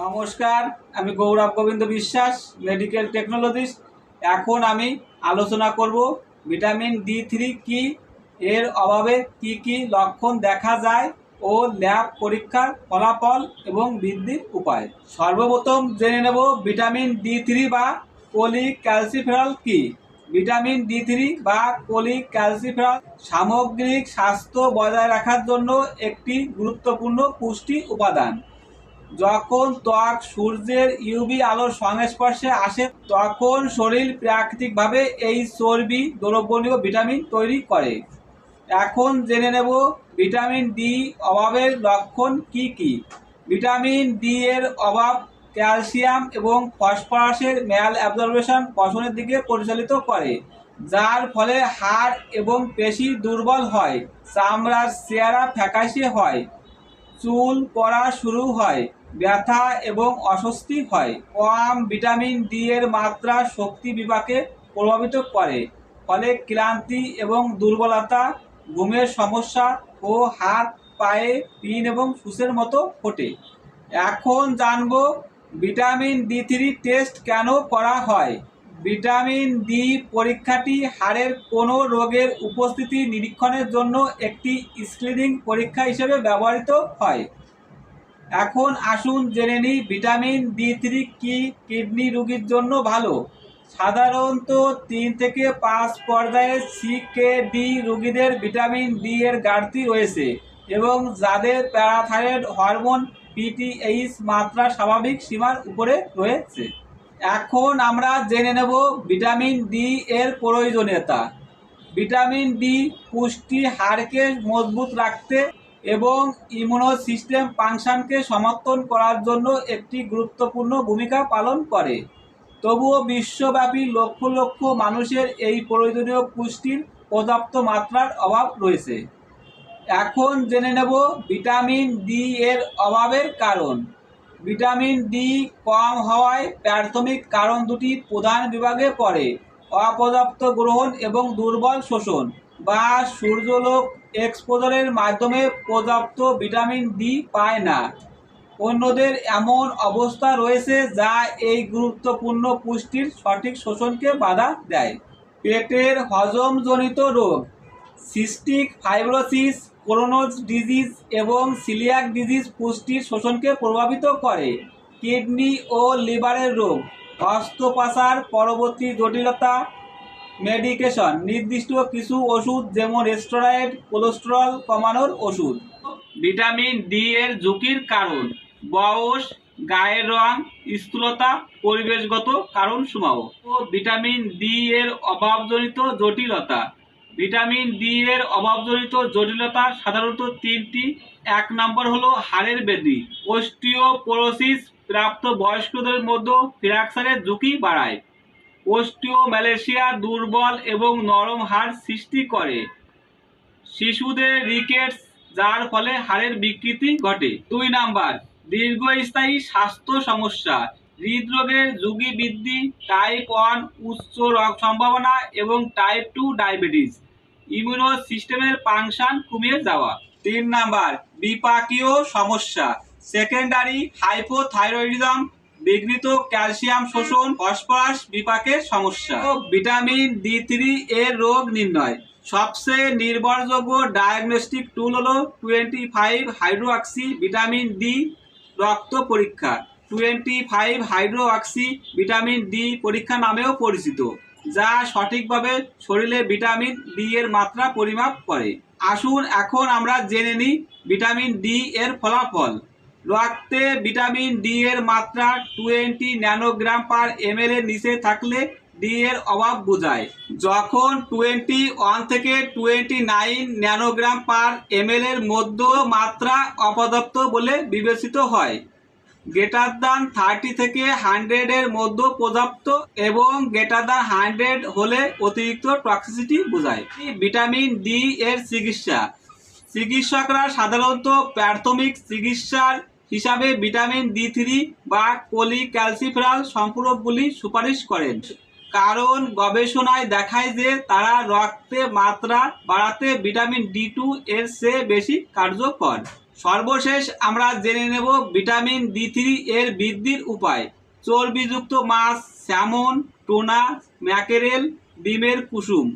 নমস্কার, আমি গৌরব গোবিন্দ বিশ্বাস মেডিকেল টেকনোলজিস্ট এখন আমি আলোচনা করব ভিটামিন ডি থ্রি কি, এর অভাবে কি কি লক্ষণ দেখা যায় ও ল্যাব পরীক্ষার ফলাফল এবং বৃদ্ধির উপায়। সর্বপ্রথম জেনে নেব ভিটামিন ডি থ্রি বা পলি ক্যালসিফেরল কি। ভিটামিন ডি থ্রি বা পলি ক্যালসিফেরল সামগ্রিক স্বাস্থ্য বজায় রাখার জন্য একটি গুরুত্বপূর্ণ পুষ্টি উপাদান। যখন ত্বক সূর্যের ইউভি আলোর সংস্পর্শে আসে, তখন শরীর প্রাকৃতিকভাবে এই চর্বি দ্রবণীয় ভিটামিন তৈরি করে। এখন জেনে নেব ভিটামিন ডি অভাবের লক্ষণ কি কি? ভিটামিন ডি এর অভাব ক্যালসিয়াম এবং ফসফরাসের ম্যাল অ্যাবজর্বেশন পশনের দিকে পরিচালিত করে, যার ফলে হাড় এবং পেশি দুর্বল হয়, চামড়ার চেহারা ফ্যাকাশে হয়, চুল পড়া শুরু হয় ব্যথা এবং অস্বস্তি হয়। কম ভিটামিন ডি এর মাত্রা শক্তি বিপাকে প্রভাবিত করে। ফলে ক্লান্তি এবং দুর্বলতা, ঘুমের সমস্যা ও হাত, পায়ে পিন এবং সুসের মতো ফোটে। এখন জানব ভিটামিন ডি থ্রি টেস্ট কেন করা হয়? ভিটামিন ডি পরীক্ষাটি হাড়ের কোনো রোগের উপস্থিতি নিরীক্ষণের জন্য একটি স্ক্রিনিং পরীক্ষা হিসেবে ব্যবহৃত হয়। এখন আসুন জেনে নিই, ভিটামিন ডি থ্রি কি কিডনি রোগীর জন্য ভালো? সাধারণত তিন থেকে পাঁচ পর্যায়ে সি কে সিকেডি রোগীদের ভিটামিন ডি এর ঘাটতি রয়েছে এবং যাদের প্যারাথাইরয়েড হরমোন পিটিএইচ মাত্রা স্বাভাবিক সীমার উপরে রয়েছে। এখন আমরা জেনে নেব ভিটামিন ডি এর প্রয়োজনীয়তা। ভিটামিন ডি পুষ্টি হাড়কে মজবুত রাখতে এবং ইমিউনো সিস্টেম ফাংশনকে সমর্থন করার জন্য একটি গুরুত্বপূর্ণ ভূমিকা পালন করে। তবুও বিশ্বব্যাপী লক্ষ লক্ষ মানুষের এই প্রয়োজনীয় পুষ্টির পর্যাপ্ত মাত্রার অভাব রয়েছে। এখন জেনে নেব ভিটামিন ডি এর অভাবের কারণ। ভিটামিন ডি কম হওয়ায় প্রাথমিক কারণ দুটি প্রধান বিভাগে পড়ে, অপর্যাপ্ত গ্রহণ এবং দুর্বল শোষণ। বা সূর্যলোক এক্সপোজারের মাধ্যমে পর্যাপ্ত ভিটামিন ডি পায় না। অন্যদের এমন অবস্থা রয়েছে যা এই গুরুত্বপূর্ণ পুষ্টির সঠিক শোষণকে বাধা দেয়। পেটের হজমজনিত রোগ, সিস্টিক ফাইব্রোসিস, ক্রোনোজ ডিজিজ এবং সিলিয়াক ডিজিজ পুষ্টির শোষণকে প্রভাবিত করে। কিডনি ও লিভারের রোগ, অস্ত্রোপচার পরবর্তী জটিলতা মেডিকেশন, নির্দিষ্ট কিছু ওষুধ যেমন স্টেরয়েড কোলেস্টেরল কমানোর ওষুধ। ভিটামিন ডি এর ঝুঁকির কারণ, বয়স, গায়ের রং, স্থূলতা, পরিবেশগত কারণ সমূহ ভিটামিন ডি এর অভাবজনিত জটিলতা। ভিটামিন ডি এর অভাবজনিত জটিলতা সাধারণত তিনটি। এক নম্বর হলো হাড়ের ব্যাধি। অস্টিওপোরোসিস প্রাপ্ত বয়স্কদের মধ্যে ফ্র্যাকচারের ঝুঁকি বাড়ায়। অস্টিও ম্যালেশিয়া দুর্বল এবং নরম হাড় সৃষ্টি করে। শিশুদের রিকেটস, যার ফলে হাড়ের বিকৃতি ঘটে। দুই নাম্বার, দীর্ঘস্থায়ী স্বাস্থ্য সমস্যা। হৃদরোগের ঝুঁকি বৃদ্ধি টাইপ ওয়ান উচ্চ রোগ সম্ভাবনা এবং টাইপ টু ডায়াবেটিস ইমিউনো সিস্টেমের ফাংশন কমিয়ে যাওয়া। তিন নাম্বার, বিপাকীয় সমস্যা। সেকেন্ডারি হাইপোথাইরয়েডিজম বিঘ্নিত ক্যালসিয়াম শোষণ, ফসফরাস বিপাকের সমস্যা। ভিটামিন ডি থ্রি এর রোগ নির্ণয়। সবচেয়ে নির্ভরযোগ্য ডায়াগনস্টিক টুল হলো twenty five hydroxy vitamin D রক্ত পরীক্ষা। Twenty five hydroxy vitamin D পরীক্ষা নামেও পরিচিত, যা সঠিকভাবে শরীরে ভিটামিন ডি এর মাত্রা পরিমাপ করে। আসুন এখন আমরা জেনে নিই ভিটামিন ডি এর ফলাফল। রক্তে ভিটামিন ডি এর মাত্রা টোয়েন্টি ন্যানোগ্রাম পার এম এর নিচে থাকলে ডি এর অভাব বোঝায়। যখন টোয়েন্টি ওয়ান থেকে twenty nine nanogram per M এর মধ্য মাত্রা অপর্যাপ্ত বলে বিবেচিত হয়। গ্রেটার দান থার্টি থেকে হান্ড্রেডের মধ্যে পর্যাপ্ত এবং গ্রেটার দান হান্ড্রেড হলে অতিরিক্ত টক্সিসিটি বোঝায়। ভিটামিন ডি এর চিকিৎসা। চিকিৎসকরা সাধারণত প্রাথমিক চিকিৎসার হিসাবে ভিটামিন ডি থ্রি বা পলি ক্যালসিফেরাল সম্পূরকগুলি সুপারিশ করেন। কারণ গবেষণায় দেখায় যে তারা রক্তে মাত্রা বাড়াতে ভিটামিন ডি টু এর চেয়ে বেশি কার্যকর। সর্বশেষ আমরা জেনে নেব ভিটামিন ডি থ্রি এর বৃদ্ধির উপায়। চর্বিযুক্ত মাছ স্যামন, টোনা, ম্যাকেরেল, ডিমের কুসুম,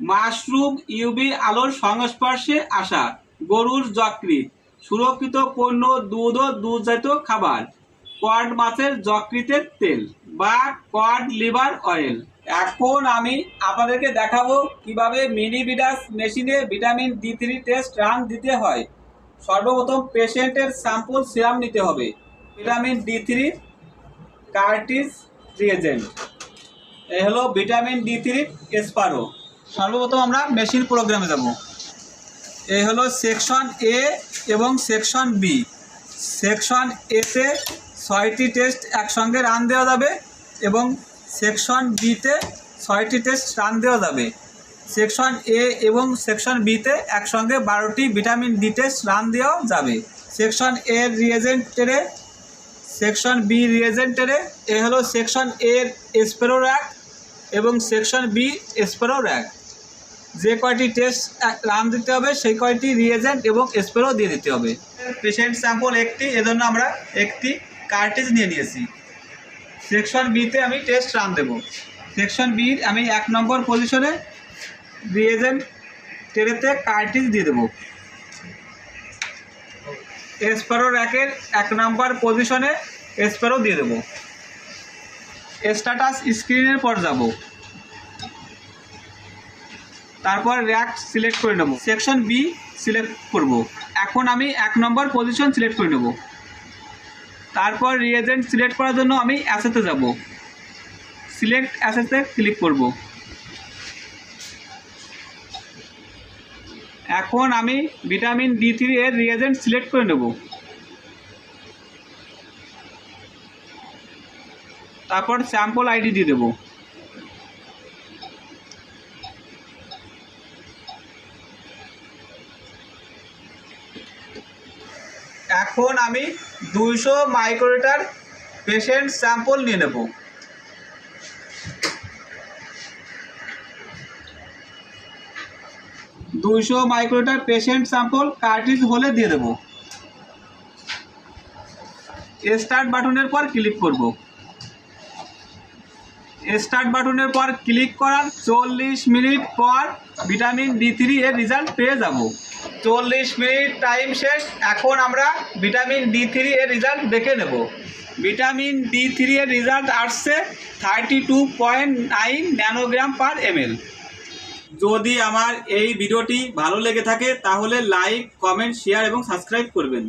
মাশরুম ইউবি আলোর সংস্পর্শে আসা গরুর যকৃৎ সুরক্ষিত পণ্য দুধ ও দুধজাত খাবার। কড মাছের যকৃতের তেল বা কড লিভার অয়েল এখন আমি আপনাদেরকে দেখাবো কীভাবে মিনি বিডাস মেশিনে vitamin D three test run দিতে হয়। সর্বপ্রথম পেশেন্টের স্যাম্পল সিরাম নিতে হবে। ভিটামিন ডি থ্রি কার্টিস রিয়েজেন্ট। এ হলো ভিটামিন ডি থ্রি এসপারো। সর্বপ্রথম আমরা মেশিন প্রোগ্রামে যাব। এই হলো সেকশন এ এবং সেকশন বি সেকশন এতে ছয়টি টেস্ট একসঙ্গে রান দেওয়া যাবে এবং সেকশন বিতে ছয়টি টেস্ট রান দেওয়া যাবে। সেকশন এ এবং সেকশন বিতে একসঙ্গে বারোটি ভিটামিন ডি টেস্ট রান দেওয়া যাবে। সেকশন এ রিয়েজেন্টেরে, সেকশন বি রিয়েজেন্টারে, এ হলো সেকশন এর স্পেরো র্যাক এবং সেকশন বি স্পেরো র্যাক যে কয়টি টেস্ট রান দিতে হবে, সেই কয়টি রিয়েজেন্ট এবং স্পেরো দিয়ে দিতে হবে। পেশেন্ট স্যাম্পল একটি, এজন্য আমরা একটি কার্টেজ নিয়ে নিয়েছি। সেকশন বিতে আমি টেস্ট রান দেব। সেকশন বির আমি এক নম্বর পজিশনে রিয়েজেন্ট টেরেতে কার্টিজ দিয়ে দেবো। এসপারো র্যাকের এক নম্বর পজিশনে এসপারো দিয়ে দেবো। স্ট্যাটাস স্ক্রিনের পর যাব। তারপর র্যাক সিলেক্ট করে নেব। সেকশন বি সিলেক্ট করব। এখন আমি এক নম্বর পজিশন সিলেক্ট করে নেব। তারপর রিয়েজেন্ট সিলেক্ট করার জন্য আমি অ্যাসেতে যাব। সিলেক্ট অ্যাসেতে ক্লিক করব। এখন আমি ভিটামিন ডি থ্রি এর রিয়েজেন্ট সিলেক্ট করে নেব। তারপর স্যাম্পল আইডি দিয়ে দেবো। এখন আমি দুইশো মাইক্রোলিটার পেশেন্ট স্যাম্পল নিয়ে নেব। দুইশো মাইক্রোলিটার পেশেন্ট স্যাম্পল কার্টিজ হলে দিয়ে দেব। স্টার্ট বাটনের পর ক্লিক করব। স্টার্ট বাটনের পর ক্লিক করার চল্লিশ মিনিট পর ভিটামিন ডি থ্রি এর রেজাল্ট পেয়ে যাব। চল্লিশ মিনিট টাইম শেষ। এখন আমরা ভিটামিন ডি থ্রি এর রেজাল্ট দেখে নেব। ভিটামিন ডি থ্রি এর রেজাল্ট আসছে thirty two point nine nanogram per ML যদি আমার এই ভিডিওটি ভালো লেগে থাকে, তাহলে লাইক কমেন্ট শেয়ার এবং সাবস্ক্রাইব করবেন।